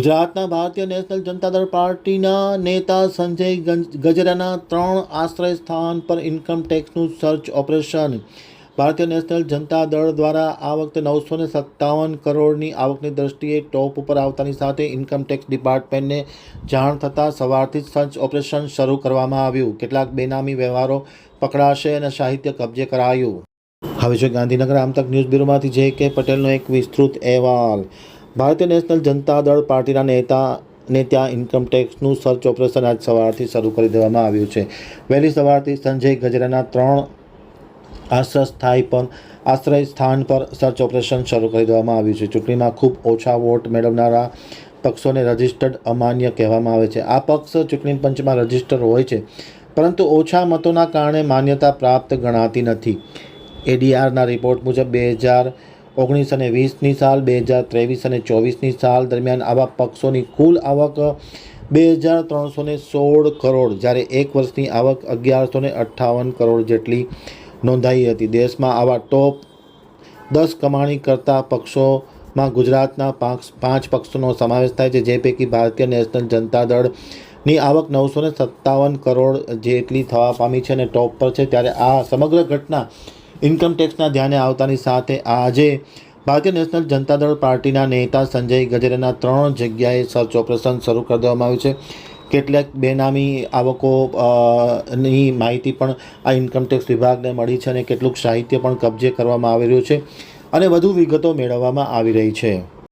ગુજરાતના ભારતીય નેશનલ જનતા દળ પાર્ટીના નેતા સંજય ગંજ- ગજેરાના ત્રણ આશ્રય સ્થાન પર income ટેક્સનું search operation. Bharatiya national Janata Dal દ્વારા આ વખતે નવસો ને સત્તાવન કરોડની આવકની દ્રષ્ટિએ ટોપ ઉપર આવતાની સાથે ઇન્કમ ટેક્સ ડિપાર્ટમેન્ટને જાણ થતાં સવારથી જ સર્ચ ઓપરેશન શરૂ કરવામાં આવ્યું. કેટલાક બેનામી વ્યવહારો પકડાશે અને સાહિત્ય કબજે કરાયું. હવે છે ગાંધીનગર આમતક ન્યૂઝ બ્યુરોમાંથી જે કે પટેલનો એક વિસ્તૃત અહેવાલ. ભારતીય નેશનલ જનતા દળ પાર્ટીના નેતા ને ત્યાં ઇન્કમટેક્સનું સર્ચ ઓપરેશન આજ સવારથી શરૂ કરી દેવામાં આવ્યું છે. વહેલી સવારથી સંજય ગજરાના ત્રણ આશ્રય સ્થાયી પર, આશ્રય સ્થાન પર સર્ચ ઓપરેશન શરૂ કરી દેવામાં આવ્યું છે. ચૂંટણીમાં ખૂબ ઓછા વોટ મેળવનારા પક્ષોને રજિસ્ટર્ડ અમાન્ય કહેવામાં આવે છે. આ પક્ષ ચૂંટણી પંચમાં રજિસ્ટર હોય છે, પરંતુ ઓછા મતોના કારણે માન્યતા પ્રાપ્ત ગણાતી નથી. એડીઆરના રિપોર્ટ મુજબ બે હજાર ઓગણીસ અને વીસની સાલ, બે હજાર ત્રેવીસ અને ચોવીસની સાલ દરમિયાન આવા પક્ષોની કુલ આવક બે હજાર ત્રણસો ને સોળ કરોડ, જ્યારે એક વર્ષની આવક અગિયારસો ને અઠ્ઠાવન કરોડ જેટલી નોંધાઈ હતી. દેશમાં આવા ટોપ દસ કમાણી કરતા પક્ષોમાં ગુજરાતના પાંચ પાંચ પક્ષોનો સમાવેશ થાય છે, જે પૈકી ભારતીય નેશનલ જનતા દળની આવક નવસો ને સત્તાવન કરોડ જેટલી થવા પામી છે અને ટોપ પર છે. ત્યારે આ સમગ્ર ઘટના ઇન્કમ ટેક્સના ધ્યાને આવતાની સાથે આજે ભારતીય નેશનલ જનતા દળ પાર્ટીના નેતા સંજય ગજેરાના ત્રણ જગ્યાએ સર્ચ ઓપરેશન શરૂ કરી દેવામાં આવ્યું છે. કેટલાક બેનામી આવકો ની માહિતી પણ આ ઇન્કમ ટેક્સ વિભાગને મળી છે અને કેટલુંક સાહિત્ય પણ કબજે કરવામાં આવી રહ્યું છે અને વધુ વિગતો મેળવવામાં આવી રહી છે.